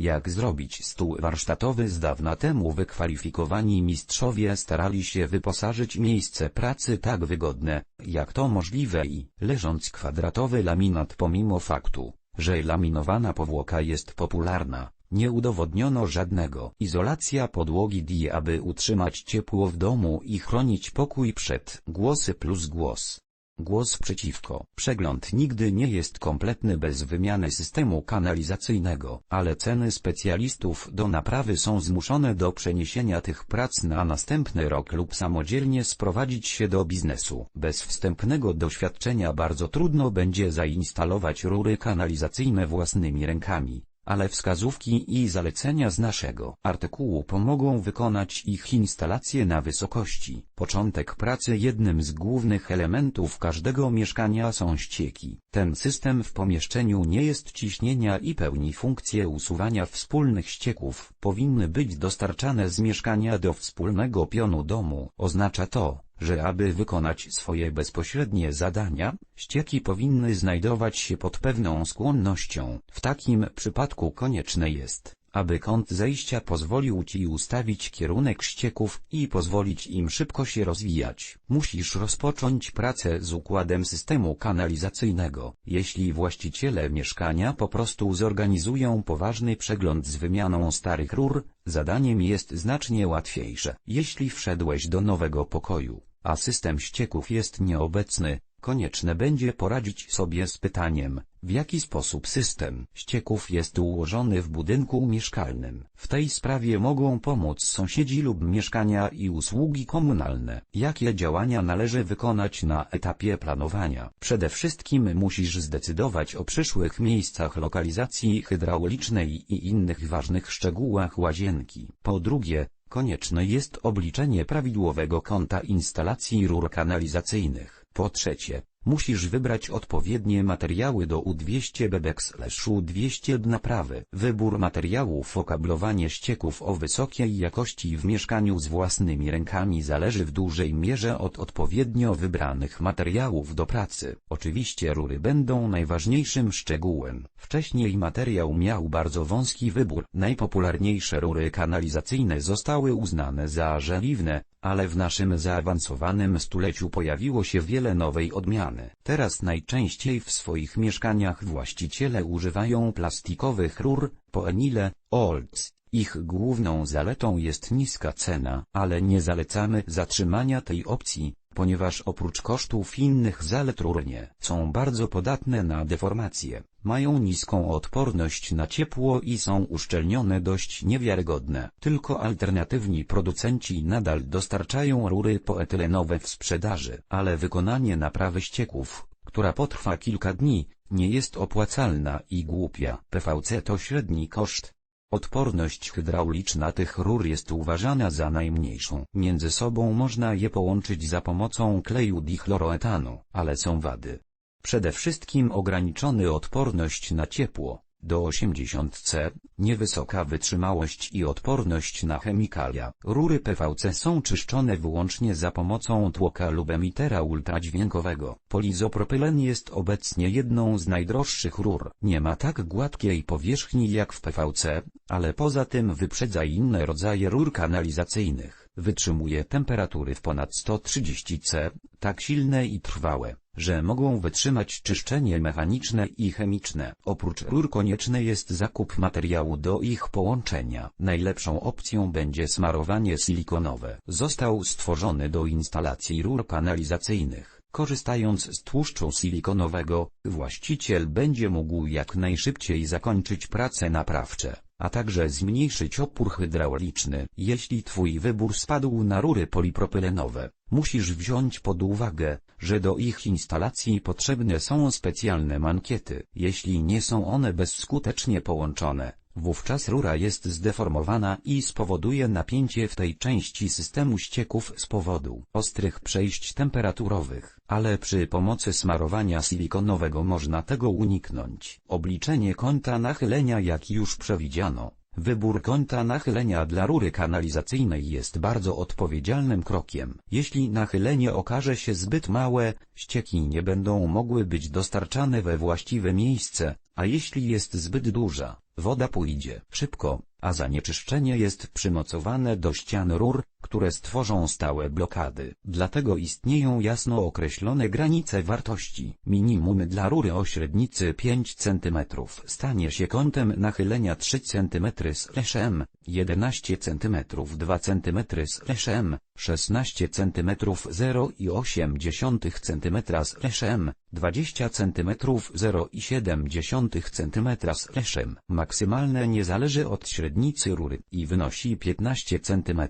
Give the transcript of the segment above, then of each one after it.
Jak zrobić stół warsztatowy z dawna temu wykwalifikowani mistrzowie starali się wyposażyć miejsce pracy tak wygodne, jak to możliwe i, leżąc kwadratowy laminat pomimo faktu, że laminowana powłoka jest popularna, nie udowodniono żadnego. Izolacja podłogi DI aby utrzymać ciepło w domu i chronić pokój przed głosy plus głos. Głos przeciwko. Przegląd nigdy nie jest kompletny bez wymiany systemu kanalizacyjnego, ale ceny specjalistów do naprawy są zmuszone do przeniesienia tych prac na następny rok lub samodzielnie sprowadzić się do biznesu. Bez wstępnego doświadczenia bardzo trudno będzie zainstalować rury kanalizacyjne własnymi rękami ale wskazówki i zalecenia z naszego artykułu pomogą wykonać ich instalację na wysokości. Początek pracy Jednym z głównych elementów każdego mieszkania są ścieki. Ten system w pomieszczeniu nie jest ciśnienia i pełni funkcję usuwania wspólnych ścieków. Powinny być dostarczane z mieszkania do wspólnego pionu domu. Oznacza to, że aby wykonać swoje bezpośrednie zadania, ścieki powinny znajdować się pod pewną skłonnością. W takim przypadku konieczne jest, aby kąt zejścia pozwolił Ci ustawić kierunek ścieków i pozwolić im szybko się rozwijać. Musisz rozpocząć pracę z układem systemu kanalizacyjnego. Jeśli właściciele mieszkania po prostu zorganizują poważny przegląd z wymianą starych rur, zadaniem jest znacznie łatwiejsze. Jeśli wszedłeś do nowego pokoju, a system ścieków jest nieobecny, konieczne będzie poradzić sobie z pytaniem, w jaki sposób system ścieków jest ułożony w budynku mieszkalnym. W tej sprawie mogą pomóc sąsiedzi lub mieszkania i usługi komunalne. Jakie działania należy wykonać na etapie planowania? Przede wszystkim musisz zdecydować o przyszłych miejscach lokalizacji hydraulicznej i innych ważnych szczegółach łazienki. Po drugie, Konieczne jest obliczenie prawidłowego kąta instalacji rur kanalizacyjnych. Po trzecie, Musisz wybrać odpowiednie materiały do U200BBX-U200 naprawy. Wybór materiałów okablowanie ścieków o wysokiej jakości w mieszkaniu z własnymi rękami zależy w dużej mierze od odpowiednio wybranych materiałów do pracy. Oczywiście rury będą najważniejszym szczegółem. Wcześniej materiał miał bardzo wąski wybór. Najpopularniejsze rury kanalizacyjne zostały uznane za żeliwne, ale w naszym zaawansowanym stuleciu pojawiło się wiele nowej odmiany. Teraz najczęściej w swoich mieszkaniach właściciele używają plastikowych rur, poenile, olds. Ich główną zaletą jest niska cena, ale nie zalecamy zatrzymania tej opcji, ponieważ oprócz kosztów innych zalet rurnie są bardzo podatne na deformacje, mają niską odporność na ciepło i są uszczelnione dość niewiarygodne. Tylko alternatywni producenci nadal dostarczają rury poetylenowe w sprzedaży, ale wykonanie naprawy ścieków, która potrwa kilka dni, nie jest opłacalna i głupia. PVC to średni koszt, Odporność hydrauliczna tych rur jest uważana za najmniejszą. Między sobą można je połączyć za pomocą kleju dichloroetanu, ale są wady. Przede wszystkim ograniczony odporność na ciepło, do 80C, niewysoka wytrzymałość i odporność na chemikalia. Rury PVC są czyszczone wyłącznie za pomocą tłoka lub emitera ultradźwiękowego. Polizopropylen jest obecnie jedną z najdroższych rur. Nie ma tak gładkiej powierzchni jak w PVC, ale poza tym wyprzedza inne rodzaje rur kanalizacyjnych. Wytrzymuje temperatury w ponad 130 C, tak silne i trwałe, że mogą wytrzymać czyszczenie mechaniczne i chemiczne. Oprócz rur konieczne jest zakup materiału do ich połączenia. Najlepszą opcją będzie smarowanie silikonowe. Został stworzony do instalacji rur kanalizacyjnych. Korzystając z tłuszczu silikonowego, właściciel będzie mógł jak najszybciej zakończyć prace naprawcze a także zmniejszyć opór hydrauliczny. Jeśli Twój wybór spadł na rury polipropylenowe, musisz wziąć pod uwagę, że do ich instalacji potrzebne są specjalne mankiety. Jeśli nie są one bezskutecznie połączone, wówczas rura jest zdeformowana i spowoduje napięcie w tej części systemu ścieków z powodu ostrych przejść temperaturowych, ale przy pomocy smarowania silikonowego można tego uniknąć. Obliczenie kąta nachylenia jak już przewidziano, Wybór kąta nachylenia dla rury kanalizacyjnej jest bardzo odpowiedzialnym krokiem. Jeśli nachylenie okaże się zbyt małe, ścieki nie będą mogły być dostarczane we właściwe miejsce, a jeśli jest zbyt duża, woda pójdzie szybko, a zanieczyszczenie jest przymocowane do ścian rur, które stworzą stałe blokady. Dlatego istnieją jasno określone granice wartości. Minimum dla rury o średnicy 5 cm stanie się kątem nachylenia 3 cm z m, 11 cm 2 cm z m, 16 cm 0,8 cm z m, 20 cm 0,7 cm z m. Maksymalne nie zależy od średnicy rury i wynosi 15 cm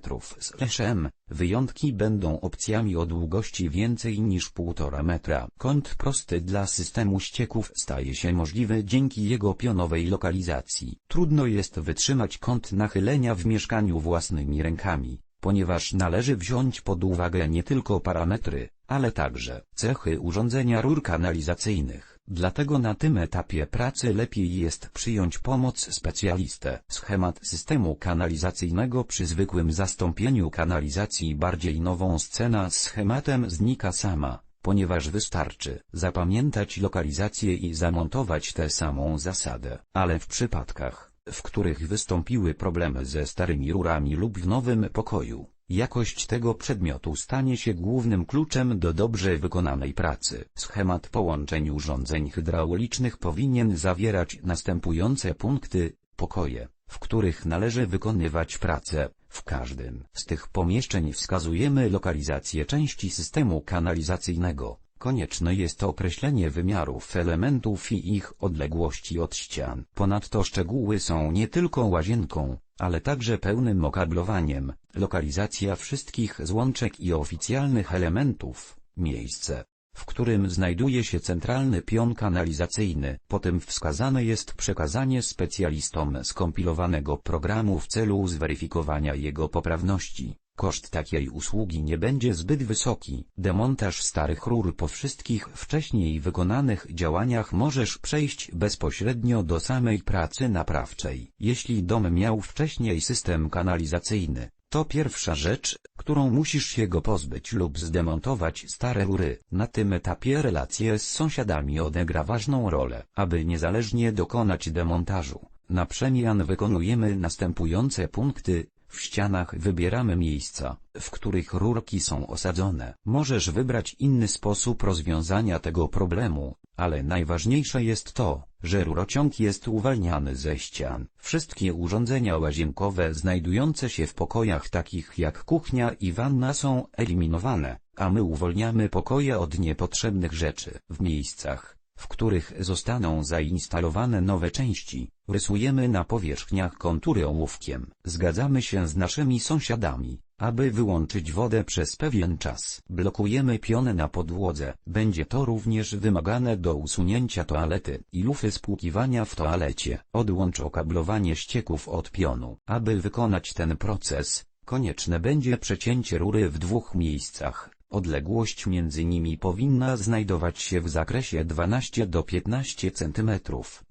z m. Wyjątki będą opcjami o długości więcej niż 1,5 metra. Kąt prosty dla systemu ścieków staje się możliwy dzięki jego pionowej lokalizacji. Trudno jest wytrzymać kąt nachylenia w mieszkaniu własnymi rękami ponieważ należy wziąć pod uwagę nie tylko parametry, ale także cechy urządzenia rur kanalizacyjnych. Dlatego na tym etapie pracy lepiej jest przyjąć pomoc specjalistę. Schemat systemu kanalizacyjnego przy zwykłym zastąpieniu kanalizacji bardziej nową scena z schematem znika sama ponieważ wystarczy zapamiętać lokalizację i zamontować tę samą zasadę. Ale w przypadkach, w których wystąpiły problemy ze starymi rurami lub w nowym pokoju, jakość tego przedmiotu stanie się głównym kluczem do dobrze wykonanej pracy. Schemat połączeń urządzeń hydraulicznych powinien zawierać następujące punkty, pokoje, w których należy wykonywać pracę. W każdym z tych pomieszczeń wskazujemy lokalizację części systemu kanalizacyjnego. Konieczne jest określenie wymiarów elementów i ich odległości od ścian. Ponadto szczegóły są nie tylko łazienką, ale także pełnym okablowaniem, lokalizacja wszystkich złączek i oficjalnych elementów, miejsce, w którym znajduje się centralny pion kanalizacyjny. Potem wskazane jest przekazanie specjalistom skompilowanego programu w celu zweryfikowania jego poprawności. Koszt takiej usługi nie będzie zbyt wysoki. Demontaż starych rur po wszystkich wcześniej wykonanych działaniach możesz przejść bezpośrednio do samej pracy naprawczej. Jeśli dom miał wcześniej system kanalizacyjny, to pierwsza rzecz, którą musisz się go pozbyć lub zdemontować stare rury. Na tym etapie relacje z sąsiadami odegra ważną rolę. Aby niezależnie dokonać demontażu, na przemian wykonujemy następujące punkty, w ścianach wybieramy miejsca, w których rurki są osadzone. Możesz wybrać inny sposób rozwiązania tego problemu, ale najważniejsze jest to, że rurociąg jest uwalniany ze ścian. Wszystkie urządzenia łazienkowe znajdujące się w pokojach takich jak kuchnia i wanna są eliminowane, a my uwolniamy pokoje od niepotrzebnych rzeczy. W miejscach, w których zostaną zainstalowane nowe części, rysujemy na powierzchniach kontury ołówkiem. Zgadzamy się z naszymi sąsiadami, aby wyłączyć wodę przez pewien czas. Blokujemy piony na podłodze. Będzie to również wymagane do usunięcia toalety i lufy spłukiwania w toalecie. Odłącz okablowanie ścieków od pionu. Aby wykonać ten proces, konieczne będzie przecięcie rury w dwóch miejscach. Odległość między nimi powinna znajdować się w zakresie 12 do 15 cm.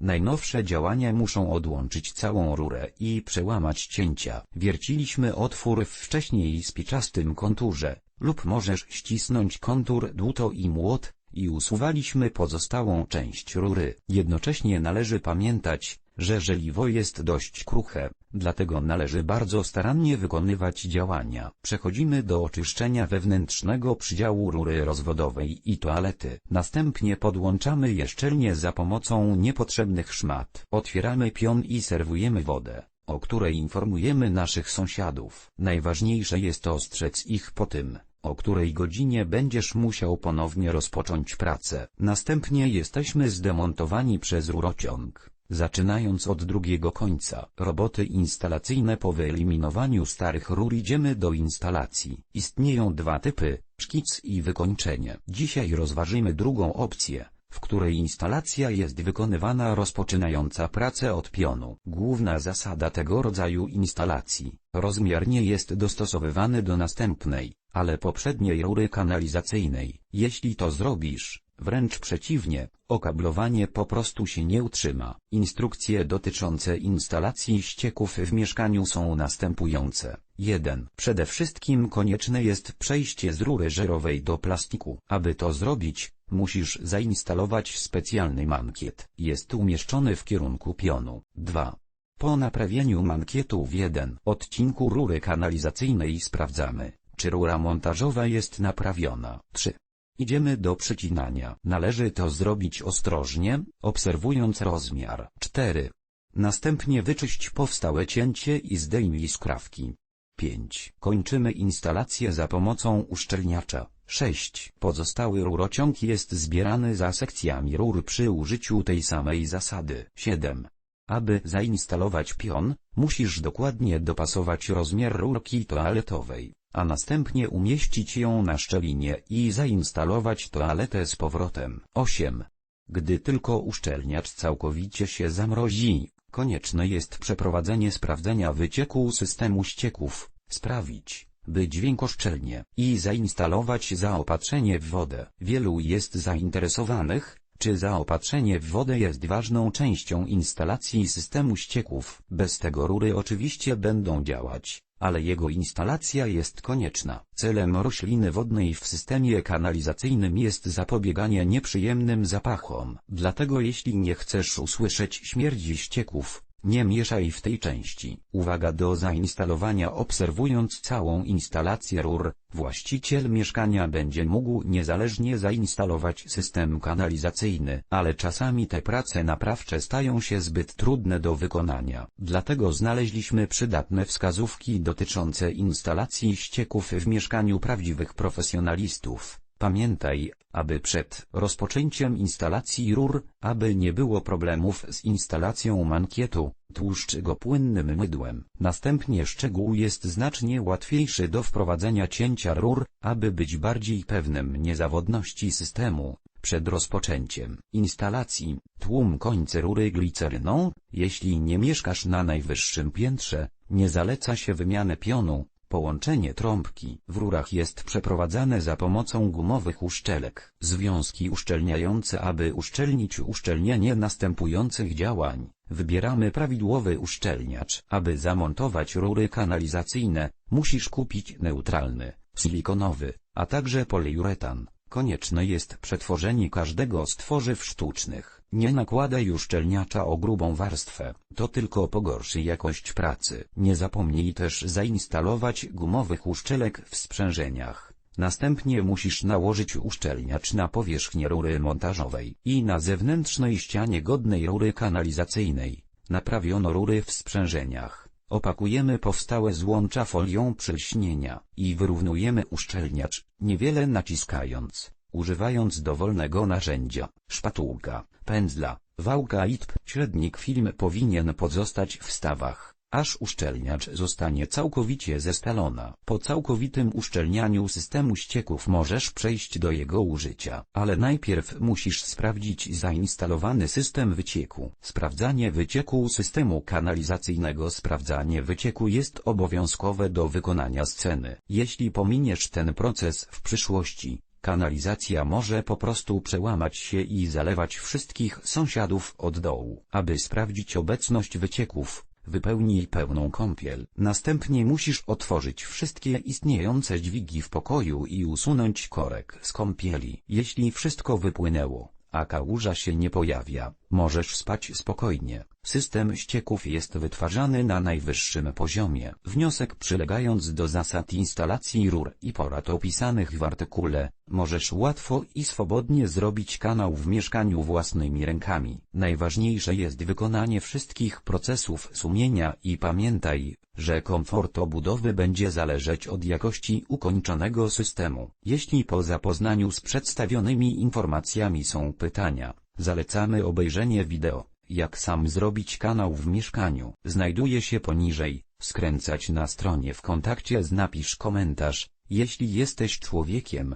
Najnowsze działania muszą odłączyć całą rurę i przełamać cięcia. Wierciliśmy otwór w wcześniej spiczastym konturze, lub możesz ścisnąć kontur dłuto i młot, i usuwaliśmy pozostałą część rury. Jednocześnie należy pamiętać, że żeliwo jest dość kruche, dlatego należy bardzo starannie wykonywać działania. Przechodzimy do oczyszczenia wewnętrznego przydziału rury rozwodowej i toalety. Następnie podłączamy je szczelnie za pomocą niepotrzebnych szmat. Otwieramy pion i serwujemy wodę o której informujemy naszych sąsiadów. Najważniejsze jest ostrzec ich po tym, o której godzinie będziesz musiał ponownie rozpocząć pracę. Następnie jesteśmy zdemontowani przez rurociąg. Zaczynając od drugiego końca roboty instalacyjne po wyeliminowaniu starych rur idziemy do instalacji. Istnieją dwa typy, szkic i wykończenie. Dzisiaj rozważymy drugą opcję, w której instalacja jest wykonywana rozpoczynająca pracę od pionu. Główna zasada tego rodzaju instalacji, rozmiar nie jest dostosowywany do następnej, ale poprzedniej rury kanalizacyjnej. Jeśli to zrobisz, Wręcz przeciwnie, okablowanie po prostu się nie utrzyma. Instrukcje dotyczące instalacji ścieków w mieszkaniu są następujące. 1. Przede wszystkim konieczne jest przejście z rury żerowej do plastiku. Aby to zrobić, musisz zainstalować specjalny mankiet. Jest umieszczony w kierunku pionu. 2. Po naprawieniu mankietu w 1 odcinku rury kanalizacyjnej sprawdzamy, czy rura montażowa jest naprawiona. 3. Idziemy do przycinania. Należy to zrobić ostrożnie, obserwując rozmiar. 4. Następnie wyczyść powstałe cięcie i zdejmij skrawki. 5. Kończymy instalację za pomocą uszczelniacza. 6. Pozostały rurociąg jest zbierany za sekcjami rur przy użyciu tej samej zasady. 7. Aby zainstalować pion, musisz dokładnie dopasować rozmiar rurki toaletowej, a następnie umieścić ją na szczelinie i zainstalować toaletę z powrotem. 8. Gdy tylko uszczelniacz całkowicie się zamrozi, konieczne jest przeprowadzenie sprawdzenia wycieku systemu ścieków, sprawić, by dźwiękoszczelnie i zainstalować zaopatrzenie w wodę. Wielu jest zainteresowanych, czy zaopatrzenie w wodę jest ważną częścią instalacji systemu ścieków. Bez tego rury oczywiście będą działać, ale jego instalacja jest konieczna. Celem rośliny wodnej w systemie kanalizacyjnym jest zapobieganie nieprzyjemnym zapachom. Dlatego jeśli nie chcesz usłyszeć śmierdzi ścieków, nie mieszaj w tej części. Uwaga do zainstalowania Obserwując całą instalację rur, właściciel mieszkania będzie mógł niezależnie zainstalować system kanalizacyjny, ale czasami te prace naprawcze stają się zbyt trudne do wykonania. Dlatego znaleźliśmy przydatne wskazówki dotyczące instalacji ścieków w mieszkaniu prawdziwych profesjonalistów. Pamiętaj, aby przed rozpoczęciem instalacji rur, aby nie było problemów z instalacją mankietu, tłuszcz go płynnym mydłem. Następnie szczegół jest znacznie łatwiejszy do wprowadzenia cięcia rur, aby być bardziej pewnym niezawodności systemu. Przed rozpoczęciem instalacji, tłum końce rury gliceryną, jeśli nie mieszkasz na najwyższym piętrze, nie zaleca się wymianę pionu, Połączenie trąbki w rurach jest przeprowadzane za pomocą gumowych uszczelek. Związki uszczelniające Aby uszczelnić uszczelnienie następujących działań, wybieramy prawidłowy uszczelniacz. Aby zamontować rury kanalizacyjne, musisz kupić neutralny, silikonowy, a także poliuretan. Konieczne jest przetworzenie każdego z tworzyw sztucznych. Nie nakładaj uszczelniacza o grubą warstwę, to tylko pogorszy jakość pracy. Nie zapomnij też zainstalować gumowych uszczelek w sprzężeniach. Następnie musisz nałożyć uszczelniacz na powierzchnię rury montażowej i na zewnętrznej ścianie godnej rury kanalizacyjnej. Naprawiono rury w sprzężeniach. Opakujemy powstałe złącza folią przelśnienia i wyrównujemy uszczelniacz, niewiele naciskając, używając dowolnego narzędzia, szpatułka, pędzla, wałka ITP. Średnik film powinien pozostać w stawach aż uszczelniacz zostanie całkowicie zestalona. Po całkowitym uszczelnianiu systemu ścieków możesz przejść do jego użycia, ale najpierw musisz sprawdzić zainstalowany system wycieku. Sprawdzanie wycieku systemu kanalizacyjnego Sprawdzanie wycieku jest obowiązkowe do wykonania sceny. Jeśli pominiesz ten proces w przyszłości, Kanalizacja może po prostu przełamać się i zalewać wszystkich sąsiadów od dołu. Aby sprawdzić obecność wycieków, Wypełnij pełną kąpiel. Następnie musisz otworzyć wszystkie istniejące dźwigi w pokoju i usunąć korek z kąpieli. Jeśli wszystko wypłynęło, a kałuża się nie pojawia, możesz spać spokojnie. System ścieków jest wytwarzany na najwyższym poziomie. Wniosek przylegając do zasad instalacji rur i porad opisanych w artykule, możesz łatwo i swobodnie zrobić kanał w mieszkaniu własnymi rękami. Najważniejsze jest wykonanie wszystkich procesów sumienia i pamiętaj, że komfort obudowy będzie zależeć od jakości ukończonego systemu. Jeśli po zapoznaniu z przedstawionymi informacjami są pytania, zalecamy obejrzenie wideo jak sam zrobić kanał w mieszkaniu. Znajduje się poniżej, skręcać na stronie w kontakcie z napisz komentarz, jeśli jesteś człowiekiem,